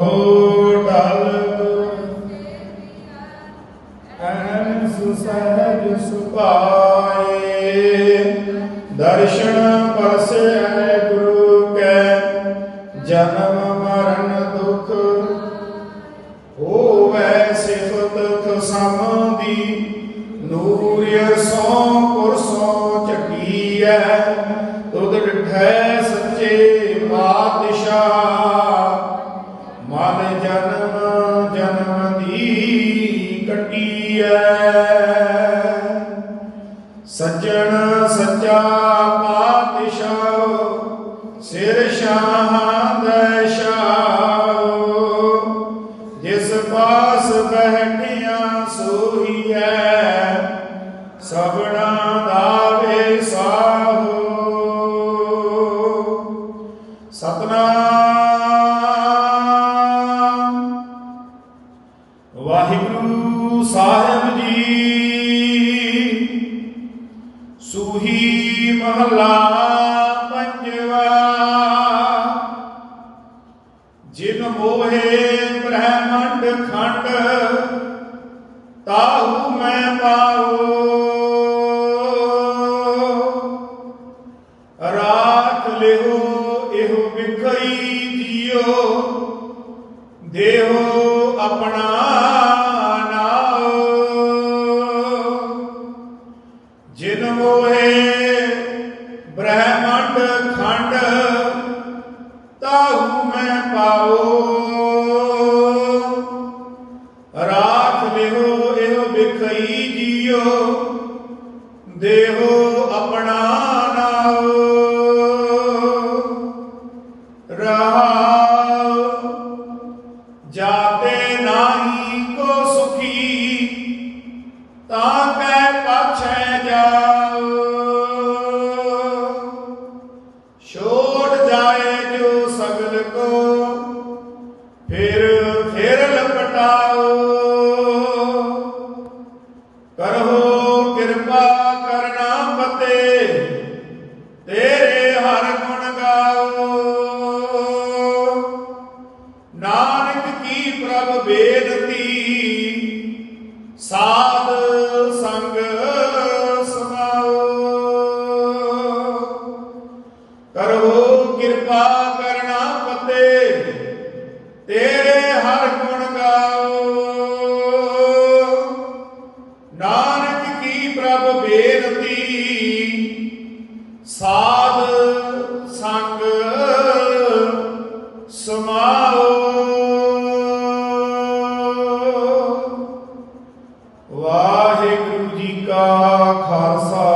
ਢਲ ਅਹੰਸ ਸਹਿਜ ਸੁਭਾਏ ਦਰਸ਼ਨ ਪਰਸੈ ਗੁਰੂ ਕੈ ਜਨਮ ਮਰਨ ਦੁਖ ਹੋਵੇ ਸਿਫਤ ਖਸਮ ਦੀ ਨੂਰ ਸੋ ਪੁਰਸੋਂ ਚੱਕੀਐ, ਤੁਧ ਡਿਠੈ ਸੱਚੇ ਪਾਤਸ਼ਾਹ। ਮਨ ਜਨਮ ਜਨਮ ਦੀ ਕੱਟੀਐ। ਸੱਜਣ ਸੱਚਾ ਪਾਤਸ਼ਾਹ, ਸਿਰ ਸ਼ਾਹਾਂ ਦੇ ਸ਼ਾਹ ਜਿਸ ਪਾਸ ਬੈਠਿਆ ਸੋਹੀਐ, ਸਭਨਾ ਦਾ ਵੇਸਾਹੋ ਸਤਨਾਮ ਮਹਲਾ ਪੰਜਵਾ। ਜਿਨ ਮੋਹੇ ਬ੍ਰਹਮੰਡ ਖੰਡ, ਤਾਹੂ ਮੈਂ ਪਾਉ ਰਾਖ ਲਿਓ, ਇਹੋ ਵਿਖਈ ਜੀਓ। ਦੇਹੋ ਆਪਣਾ ਨਾਉ ਜਿਨ ਮੋਹੇ ਤਾਹੂ ਮੈਂ ਪਾਉ ਰਾਖ ਲਿਓ ਇਹੋ ਵਿਖਈ ਜੀਓ। ਦੇਹੋ ਆਪਣਾ ਨਾਉ ਰਹਾਉ ਜਾਤੇ ਕਰੋ ਕਿਰਪਾ ਕਰਨਾ ਪਤੇ, ਤੇਰੇ ਹਰ ਗੁਣ ਗਾਓ। ਨਾਨਕ ਕੀ ਪ੍ਰਭ ਬੇਨਤੀ, ਸਾਧ ਸੰਗ ਸਮਾਓ। ਕਰੋ ਕਿਰਪਾ ਕਰਨਾ ਪਤੇ, ਤੇਰੇ ਸਾਧ ਸੰਗ ਸਮਾਓ। ਵਾਹਿਗੁਰੂ ਜੀ ਕਾ ਖਾਲਸਾ।